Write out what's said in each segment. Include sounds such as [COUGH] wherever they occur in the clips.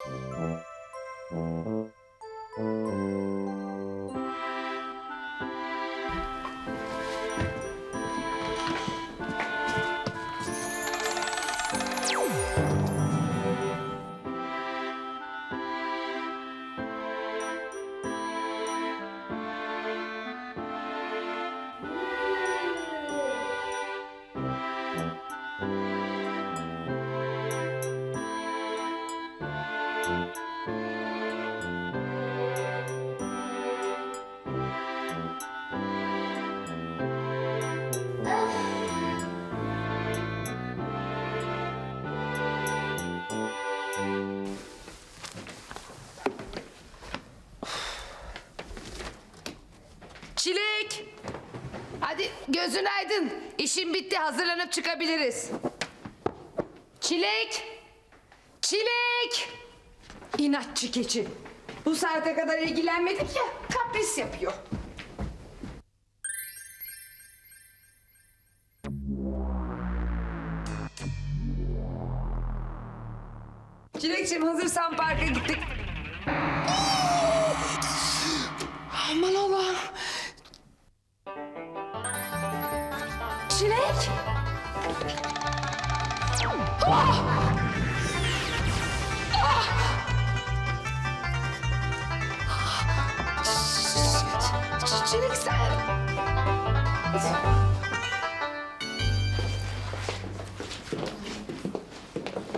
Oh. Uh -huh. Hadi gözün aydın. İşim bitti. Hazırlanıp çıkabiliriz. Çilek! Çilek! İnatçı keçi. Bu saate kadar ilgilenmedik ya. Kapris yapıyor. Çilekciğim hazırsan parka gittik.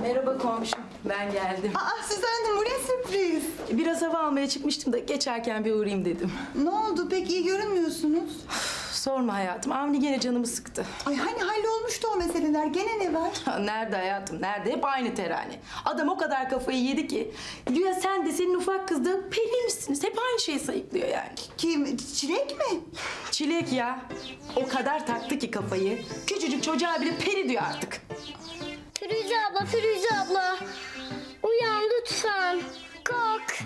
Merhaba komşum, ben geldim. Aa Suzan Hanım bu ne sürpriz? Biraz hava almaya çıkmıştım da geçerken bir uğrayayım dedim. Ne oldu pek iyi görünmüyorsunuz? Sorma hayatım, Avni gene canımı sıktı. Ay hani hallolmuştu o meseleler gene ne var? Ha, Nerede hayatım, nerede? Hep aynı terane. Adam o kadar kafayı yedi ki. Diyor sen de senin ufak kız da periymişsiniz. Hep aynı şeyi sayıklıyor yani. Kim? Çilek mi? Çilek ya. O kadar taktı ki kafayı. Küçücük çocuğa bile peri diyor artık. Firuze abla, Firuze abla. Uyan lütfen. Kalk.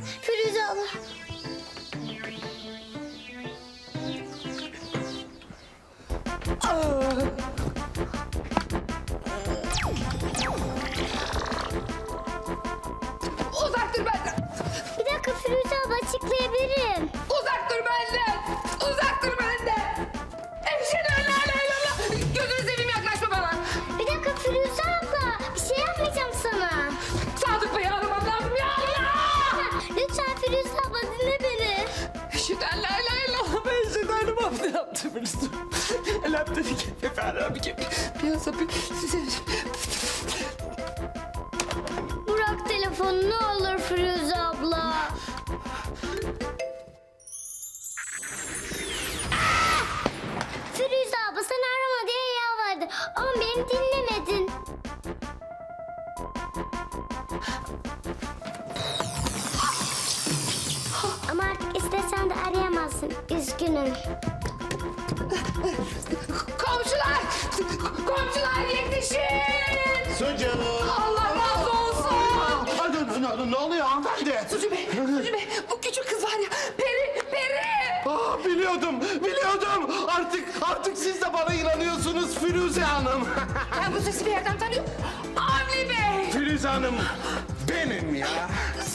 Ne yaptım biliyorsun. [LAUGHS] Elhamdülillah. Efendim bir piyasa bir... Bırak telefonu ne olur Firuze abla. Firuze abla sen arama diye yalvardı. Ama beni dinlemedin. Ama artık istesen de arayamazsın. Üzgünüm. Komşular! Komşular yetişin! Sucu. Allah razı olsun! Ne, ne, ne oluyor hanımefendi? Sucu Bey, Sucu Bey, bu küçük kız var ya, Peri, Peri! Ah, biliyordum, biliyordum. Artık, artık siz de bana inanıyorsunuz Firuze Hanım. [LAUGHS] Ben bu sesi bir yerden tanıyorum. Avni Bey! Firuze Hanım benim ya.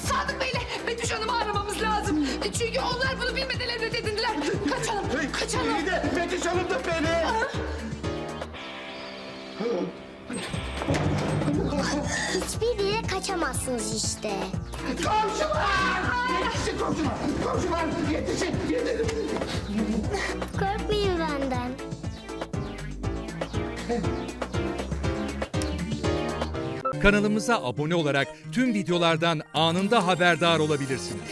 Sadık Bey'le Betüş Hanım'ı aramamız lazım. Çünkü onlar bunu bilmeden Hiçbir yere kaçamazsınız işte. Komşular! Yetişin komşular! Komşular yetişin! Yetişin! Korkmayın benden. Kanalımıza abone olarak tüm videolardan anında haberdar olabilirsiniz.